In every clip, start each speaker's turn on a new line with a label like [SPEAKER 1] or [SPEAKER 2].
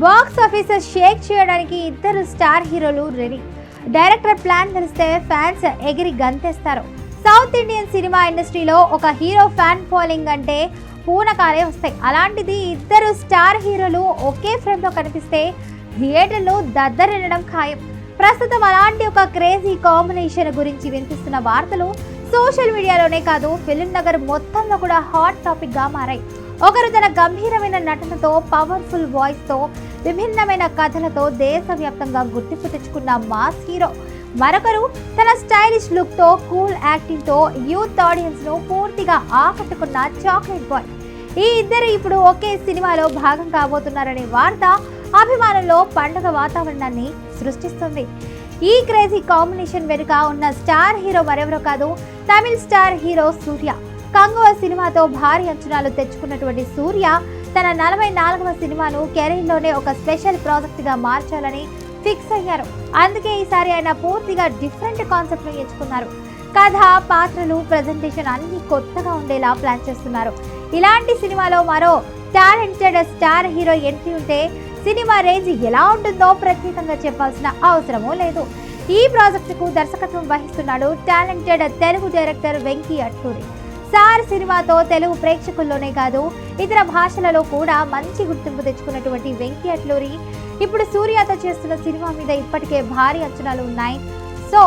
[SPEAKER 1] Box office Sheikh చేయడానికి ఇద్దరు star హీరోలు రెడీ. డైరెక్టర్ ప్లాన్ తెలిస్తే ఫ్యాన్స్ ఎగిరి గంతేస్తారు. సౌత్ ఇండియన్ సినిమా ఇండస్ట్రీలో ఒక హీరో ఫ్యాన్ ఫాలోయింగ్ అంటే పూనకాలే వస్తాయి. అలాంటిది ఇద్దరు స్టార్ హీరోలు ఒకే ఫ్రేమ్లో కనిపిస్తే థియేటర్లో దద్దరినడం ఖాయం. ప్రస్తుతం అలాంటి ఒక క్రేజీ కాంబినేషన్ గురించి వినిపిస్తున్న వార్తలు సోషల్ మీడియాలోనే కాదు ఫిలిం నగర్ మొత్తంలో కూడా హాట్ టాపిక్గా మారాయి. ఒకరు తన గంభీరమైన నటనతో పవర్ఫుల్ వాయిస్తో విభిన్నమైన కథలతో దేశవ్యాప్తంగా గుర్తింపు తెచ్చుకున్న మాస్ హీరో. మరొకరు తన స్టైలిష్ లుక్తో కూల్ యాక్టింగ్తో యూత్ ఆడియన్స్ను పూర్తిగా ఆకట్టుకున్న చాక్లెట్ బాయ్ ఈ ఇద్దరు ఇప్పుడు ఒకే సినిమాలో భాగం కాబోతున్నారనే వార్త అభిమానుల్లో పండుగ వాతావరణాన్ని సృష్టిస్తుంది. ఈ క్రేజీ కాంబినేషన్ వెనుక ఉన్న స్టార్ హీరో మరెవరో కాదు తమిళ్ స్టార్ హీరో సూర్య. కంగువ సినిమాతో భారీ అంచనాలు తెచ్చుకున్నటువంటి సూర్య తన నలభై నాలుగవ సినిమాను కెరీర్లోనే ఒక స్పెషల్ ప్రాజెక్ట్గా మార్చాలని ఫిక్స్ అయ్యారు. అందుకే ఈసారి ఆయన పూర్తిగా డిఫరెంట్ కాన్సెప్ట్ను ఎంచుకున్నారు. కథ పాత్రలు ప్రజెంటేషన్ అన్ని కొత్తగా ఉండేలా ప్లాన్ చేస్తున్నారు. ఇలాంటి సినిమాలో మరో టాలెంటెడ్ స్టార్ హీరో ఎంట్రీ ఉంటే సినిమా రేంజ్ ఎలా ఉంటుందో ప్రత్యేకంగా చెప్పాల్సిన అవసరమూ లేదు. ఈ ప్రాజెక్టుకు దర్శకత్వం వహిస్తున్నాడు talented Telugu director Venky Atluri sir సినిమాతో తెలుగు ప్రేక్షకుల్లోనే కాదు ఇతర భాషలలో కూడా మంచి గుర్తింపు తెచ్చుకున్నటువంటి వెంకీ అట్లూరి. ఇప్పుడు సూర్యతో చేస్తున్న సినిమా మీద ఇప్పటికే భారీ అంచనాలు ఉన్నాయి. సో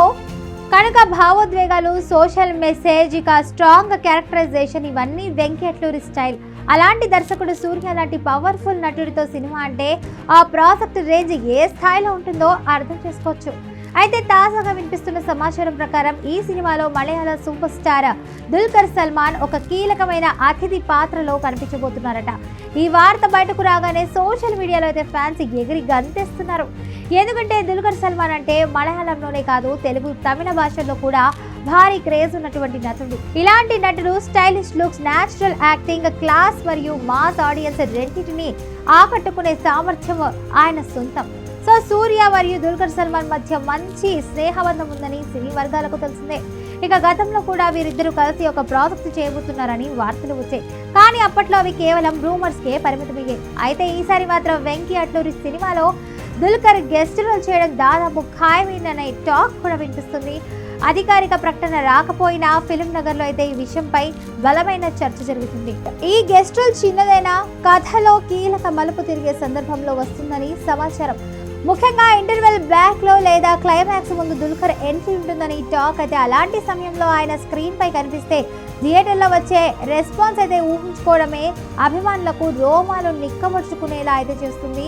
[SPEAKER 1] కనుక భావోద్వేగాలు సోషల్ మెసేజ్ ఇక స్ట్రాంగ్ క్యారెక్టరైజేషన్ ఇవన్నీ వెంకీ స్టైల్. అలాంటి దర్శకుడు సూర్య లాంటి పవర్ఫుల్ నటుడితో సినిమా అంటే ఆ ప్రాజెక్ట్ రేంజ్ ఏ స్థాయిలో ఉంటుందో అర్థం చేసుకోవచ్చు. అయితే తాజాగా వినిపిస్తున్న సమాచారం ప్రకారం ఈ సినిమాలో మలయాళ సూపర్ స్టార్ దుల్కర్ సల్మాన్ ఒక కీలకమైన అతిథి పాత్రలో కనిపించబోతున్నారట. ఈ వార్త బయటకు రాగానే సోషల్ మీడియాలో అయితే ఫ్యాన్స్ ఎగిరి గంతేస్తున్నారు. ఎందుకంటే దుల్కర్ సల్మాన్ అంటే మలయాళంలోనే కాదు తెలుగు తమిళ భాషల్లో కూడా భారీ క్రేజ్ ఉన్నటువంటి నటుడు. ఇలాంటి నటుడు stylish looks natural acting class మరియు మాస్ ఆడియన్స్ రెండింటిని ఆకట్టుకునే సామర్థ్యం ఆయన సొంతం. సో సూర్య మరియు దుల్కర్ సల్మాన్ మధ్య మంచి స్నేహబంధం ఉందని సినీ వర్గాలకు తెలిసిందే. ఇక గతంలో కూడా వీరిద్దరూ కలిసి ఒక ప్రాజెక్ట్ చేయబోతున్నారని వార్తలు వచ్చాయి. కానీ అప్పట్లో అవి కేవలం రూమర్స్కే పరిమితమయ్యాయి. అయితే ఈసారి మాత్రం వెంకీ అట్లూరి సినిమాలో దుల్కర్ గెస్ట్ రోల్ చేయడం దాదాపు ఖాయమైందనే టాక్ కూడా వినిపిస్తుంది. అధికారిక ప్రకటన రాకపోయినా ఫిలిం నగర్లో అయితే ఈ విషయంపై బలమైన చర్చ జరుగుతుంది. ఈ గెస్ట్ రోల్ చిన్నదైనా కథలో కీలక మలుపు తిరిగే సందర్భంలో వస్తుందని సమాచారం. ముఖ్యంగా ఇంటర్వెల్ బ్యాక్లో లేదా క్లైమాక్స్ ముందు దుల్కర్ ఎంట్రీ ఉంటుందని టాక్ అయితే అలాంటి సమయంలో ఆయన స్క్రీన్ పై కనిపిస్తే థియేటర్లో వచ్చే రెస్పాన్స్ అయితే ఊహించుకోవడమే అభిమానులకు రోమాలు నిక్కమర్చుకునేలా అయితే చేస్తుంది.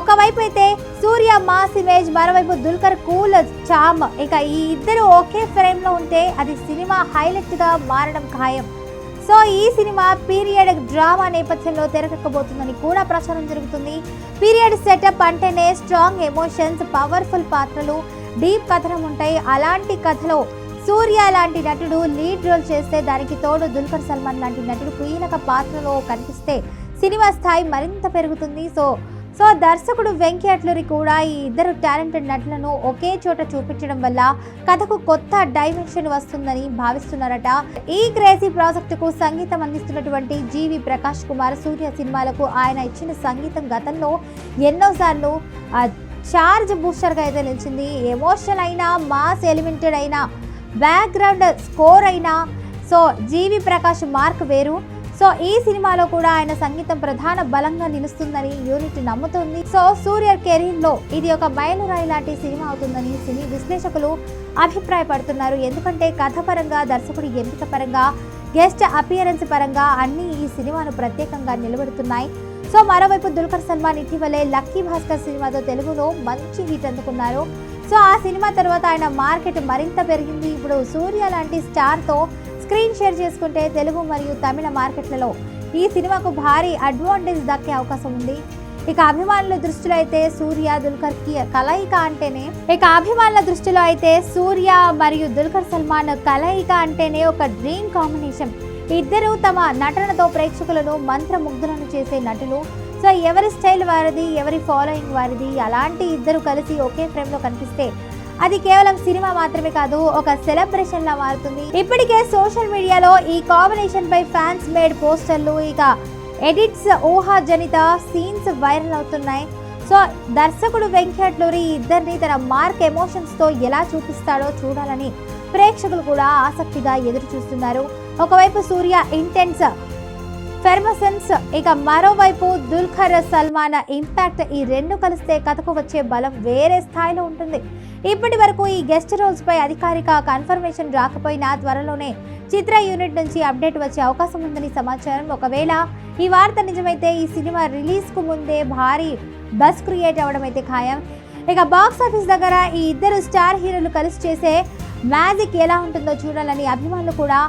[SPEAKER 1] ఒకవైపు అయితే సూర్య మాస్ ఇమేజ్ మరోవైపు దుల్కర్ కూల్ చామ్. ఇక ఈ ఇద్దరు ఒకే ఫ్రేమ్లో ఉంటే అది సినిమా హైలైట్గా మారడం ఖాయం. సో ఈ సినిమా పీరియడ్ డ్రామా నేపథ్యంలో తెరకెక్కబోతుందని కూడా ప్రచారం జరుగుతుంది. పీరియడ్ సెటప్ అంటేనే స్ట్రాంగ్ ఎమోషన్స్ పవర్ఫుల్ పాత్రలు డీప్ కథనం ఉంటాయి. అలాంటి కథలో సూర్య లాంటి నటుడు లీడ్ రోల్ చేస్తే దానికి తోడు దుల్కర్ సల్మాన్ లాంటి నటుడు కీలక పాత్రలో కనిపిస్తే సినిమా స్థాయి మరింత పెరుగుతుంది. సో సో దర్శకుడు వెంకీ అట్లూరి కూడా ఈ ఇద్దరు టాలెంటెడ్ నటులను ఒకే చోట చూపించడం వల్ల కథకు కొత్త డైమెన్షన్ వస్తుందని భావిస్తున్నారట. ఈ క్రేజీ ప్రాజెక్టుకు సంగీతం అందిస్తున్నటువంటి జీవి ప్రకాష్ కుమార్ సూర్య సినిమాలకు ఆయన ఇచ్చిన సంగీతం గతంలో ఎన్నోసార్లు చార్జ్ బూస్టర్గా అయితే నిలిచింది. ఎమోషనల్ అయినా మాస్ ఎలిమెంటెడ్ అయినా బ్యాక్గ్రౌండ్ స్కోర్ అయినా సో జీవి ప్రకాష్ మార్క్ వేరు. సో ఈ సినిమాలో కూడా ఆయన సంగీతం ప్రధాన బలంగా నిలుస్తుందని యూనిట్ నమ్ముతుంది. సో సూర్య కెరీర్లో ఇది ఒక బయలురాయి లాంటి సినిమా అవుతుందని సినీ విశ్లేషకులు అభిప్రాయపడుతున్నారు. ఎందుకంటే కథ పరంగా దర్శకుడి ఎంపిక పరంగా గెస్ట్ అపియరెన్స్ పరంగా అన్ని ఈ సినిమాను ప్రత్యేకంగా నిలబెడుతున్నాయి. సో మరోవైపు దుల్కర్ సల్మాన్ ఇటీవలే లక్కీ భాస్కర్ సినిమాతో తెలుగులో మంచి హిట్ అందుకున్నారు. సో ఆ సినిమా తర్వాత ఆయన మార్కెట్ మరింత పెరిగింది. ఇప్పుడు సూర్య లాంటి స్టార్తో స్క్రీన్ షేర్ చేసుకుంటే తెలుగు మరియు తమిళ మార్కెట్లలో ఈ సినిమాకు భారీ అడ్వాంటేజ్ దక్కే అవకాశం ఉంది. ఇక అభిమానుల దృష్టిలో అయితే సూర్య దుల్కర్కి కలయిక అంటేనే ఇక అభిమానుల దృష్టిలో అయితే సూర్య మరియు దుల్కర్ సల్మాన్ కలయిక అంటేనే ఒక డ్రీమ్ కాంబినేషన్ ఇద్దరు తమ నటనతో ప్రేక్షకులను మంత్రముగ్ధులను చేసే నటులు. సో ఎవరి స్టైల్ వారిది ఎవరి ఫాలోయింగ్ వారిది అలాంటి ఇద్దరు కలిసి ఒకే ఫ్రేమ్లో కనిపిస్తే అది కేవలం సినిమా మాత్రమే కాదు ఒక సెలబ్రేషన్ లా మారుతుంది. ఇప్పటికే సోషల్ మీడియాలో ఈ కాంబినేషన్ పై ఫ్యాన్స్ మేడ్ పోస్టర్లు ఇక ఎడిట్స్ ఊహాజనిత సీన్స్ వైరల్ అవుతున్నాయి. సో దర్శకుడు వెంకీ ఇద్దరిని తన మార్క్ ఎమోషన్స్తో ఎలా చూపిస్తాడో చూడాలని ప్రేక్షకులు కూడా ఆసక్తిగా ఎదురు చూస్తున్నారు ఒకవైపు సూర్య ఇంటెన్స్ ఫెర్మసెన్స్ ఇక మరోవైపు దుల్ఖర్ సల్మాన్ ఇంపాక్ట్ ఈ రెండు కలిస్తే కథకు వచ్చే బలం వేరే స్థాయిలో ఉంటుంది. ఇప్పటి వరకు ఈ గెస్ట్ రోల్స్ పై అధికారిక కన్ఫర్మేషన్ రాకపోయినా త్వరలోనే చిత్ర యూనిట్ నుంచి అప్డేట్ వచ్చే అవకాశం ఉందని సమాచారం. ఒకవేళ ఈ వార్త నిజమైతే ఈ సినిమా రిలీజ్కు ముందే భారీ బస్ క్రియేట్ అవ్వడం అయితే ఖాయం. ఇక బాక్స్ ఆఫీస్ దగ్గర ఈ ఇద్దరు స్టార్ హీరోలు కలిసి చేసే మ్యాజిక్ ఎలా ఉంటుందో చూడాలని అభిమానులు కూడా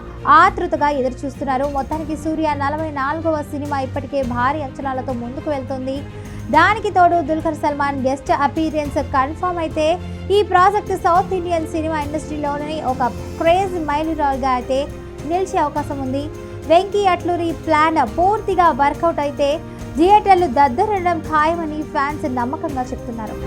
[SPEAKER 1] ఆతృతగా ఎదురు చూస్తున్నారు మొత్తానికి సూర్య నలభై నాలుగవ సినిమా ఇప్పటికే భారీ అంచనాలతో ముందుకు వెళ్తుంది. దానికి తోడు Dulquer Salmaan guest appearance confirm అయితే ఈ ప్రాజెక్ట్ సౌత్ ఇండియన్ సినిమా ఇండస్ట్రీలోని ఒక క్రేజ్ మైలురాల్గా అయితే నిలిచే అవకాశం ఉంది. వెంకీ అట్లూరి ప్లాన్ పూర్తిగా వర్కౌట్ అయితే థియేటర్లు దద్దరడం ఖాయమని ఫ్యాన్స్ నమ్మకంగా చెప్తున్నారు.